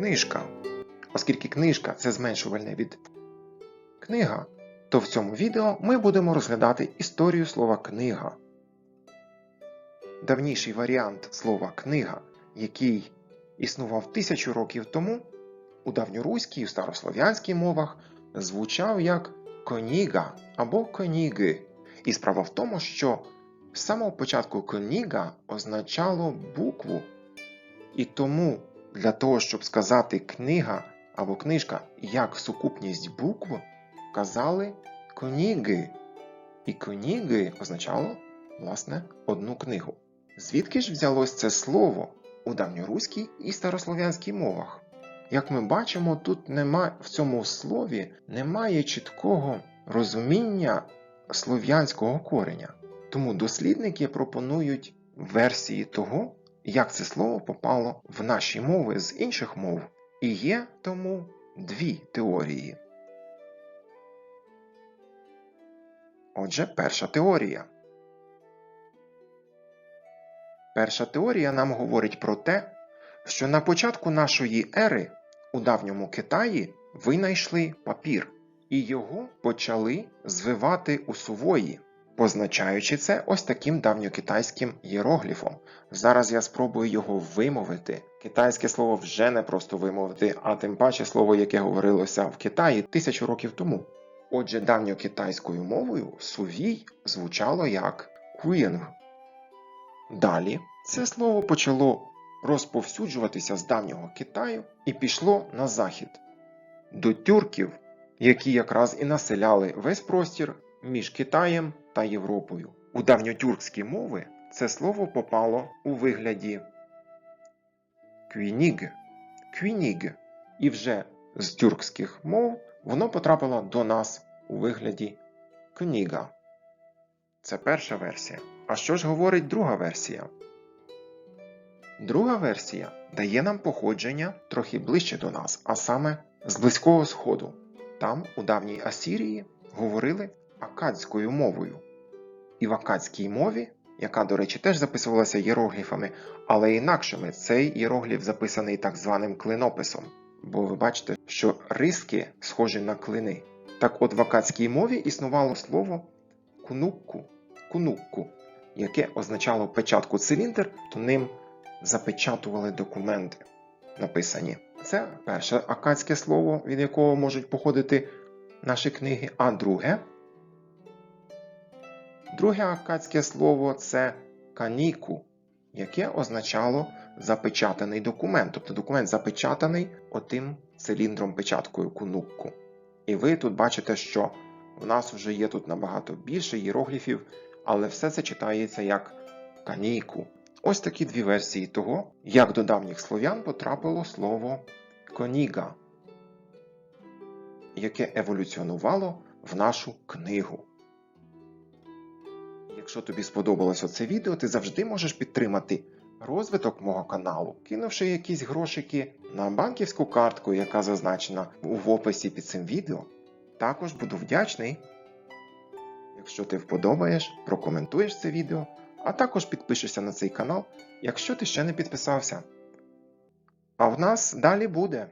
книжка. Оскільки книжка це зменшувальне від книга, то в цьому відео ми будемо розглядати історію слова книга. Давніший варіант слова книга, який існував тисячу років тому, у давньоруській і старослов'янській мовах звучав як коніга або коніги. І справа в тому, що з самого початку коніга означало букву. І тому для того, щоб сказати книга або книжка як сукупність букв, казали коніги. І коніги означало, власне, одну книгу. Звідки ж взялось це слово у давньоруській і старослов'янській мовах? Як ми бачимо, тут нема, в цьому слові немає чіткого розуміння слов'янського кореня. Тому дослідники пропонують версії того, як це слово попало в наші мови з інших мов. І є тому дві теорії. Отже, перша теорія. Перша теорія нам говорить про те, що на початку нашої ери у давньому Китаї винайшли папір, і його почали звивати у сувої, позначаючи це ось таким давньокитайським іерогліфом. Зараз я спробую його вимовити. Китайське слово вже не просто вимовити, а тим паче слово, яке говорилося в Китаї тисячу років тому. Отже, давньокитайською мовою сувій звучало як куєнг. Далі це слово почало розповсюджуватися з давнього Китаю і пішло на захід до тюрків, які якраз і населяли весь простір між Китаєм та Європою. У давньотюркські мови це слово попало у вигляді квініг, квініг, і вже з тюркських мов воно потрапило до нас у вигляді книга. Це перша версія. А що ж говорить друга версія? Друга версія дає нам походження трохи ближче до нас, а саме з Близького Сходу. Там, у давній Асірії, говорили акадською мовою. І в акадській мові, яка, до речі, теж записувалася іерогліфами, але інакшими цей іерогліф записаний так званим клинописом. Бо ви бачите, що риски схожі на клини. Так от в акадській мові існувало слово кунукку, кунукку, яке означало печатку циліндр, то ним запечатували документи, написані. Це перше акадське слово, від якого можуть походити наші книги, а друге. Друге акадське слово це каніку, яке означало запечатаний документ, тобто документ запечатаний отим циліндром печаткою кунукку. І ви тут бачите, що в нас вже є тут набагато більше іерогліфів, але все це читається як канійку. Ось такі дві версії того, як до давніх слов'ян потрапило слово коніга, яке еволюціонувало в нашу книгу. Якщо тобі сподобалося це відео, ти завжди можеш підтримати розвиток мого каналу, кинувши якісь грошики на банківську картку, яка зазначена в описі під цим відео. Також буду вдячний, якщо ти вподобаєш, прокоментуєш це відео, а також підпишешся на цей канал, якщо ти ще не підписався. А в нас далі буде.